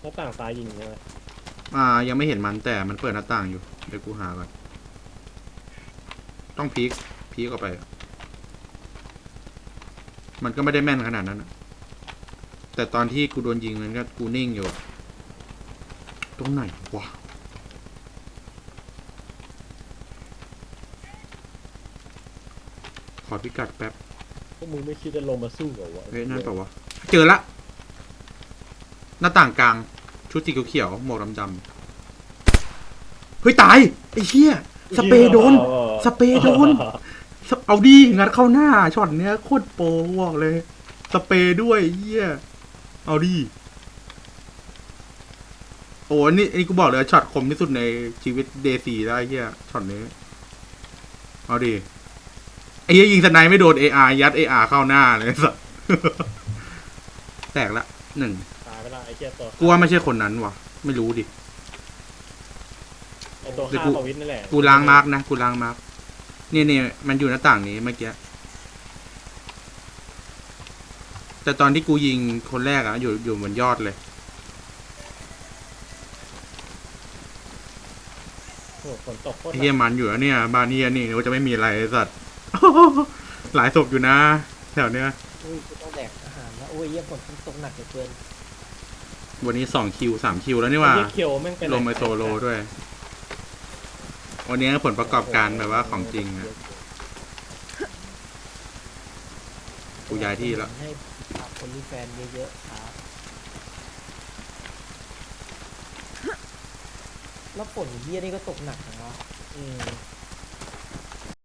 หน้าต่างซ้ายยิงใช่ไหมอ่ายังไม่เห็นมันแต่มันเปิดหน้าต่างอยู่เดี๋ยวกูหาก่อนต้องพีคพีคออกไป มันก็ไม่ได้แม่นขนาดนั้นนะแต่ตอนที่กูโดนยิงมันก็กูนิ่งอยู่ ตรงไหนวะขอพิกัดแป๊บพวกมึงไม่คิดจะลงมาสู้กับวะเฮ้ยนั่นเปล่าวะ เจอละ หน้าต่างกลาง ชุดสีเขียวๆหมวกดำๆเฮ้ย ตาย ไอ้เหี้ย สเปรย์โดน สเปรย์โดน เอาดีงัดเข้าหน้าช็อตเนี้ยโคตรโปรบอกเลย สเปรย์ด้วยเหี้ย เอาดี โอ้อันนี่อันนี่กูบอกเลยช็อตคมที่สุดในชีวิตเดซีได้เหี้ยช็อตนี้ เอาดีไอ้เหี้ยยิงสไนไม่โดนเออายัดเออาเข้าหน้าเลยสัสแตกละหนึ่งตายไปละไอ้เหี้ยตัวกูว่าไม่ใช่คนนั้นวะไม่รู้ดิ ไอ้ตัวเดี๋ยวฆ่ากูปวิทย์นั่นแหละกูล้างมาร์กนะกูล้างมาร์กเนี่ยเนี่ยมันอยู่หน้าต่างนี้เมื่อกี้แต่ตอนที่กูยิงคนแรกอะอยู่อยู่บนยอดเลย โอ้โหฝนตกโคตรไอ้หนักเฮียมันอยู่แล้วเนี่ยบ้านเฮียนี่นึกว่าจะไม่มีอะไรไอ้สัตว์ หลายศพอยู่นะ แถวเนี้ยอุ้ยกูต้องแดกอาหารแล้วโอ้ยเยี่ยฝนตกหนักเหลือเกิน วันนี้สองคิวสามคิวแล้วนี่หว่าไอ้เหี้ยเคียวแม่งเป็นลงไปโซโลด้วย วันนี้ผลประกอบการแบบว่าของจริงอะกูย้ายที่แล้ว ให้คนมีแฟนเยอะๆครับแล้วฝนเยี่ยนี่ก็ตกหนักนะวะอืม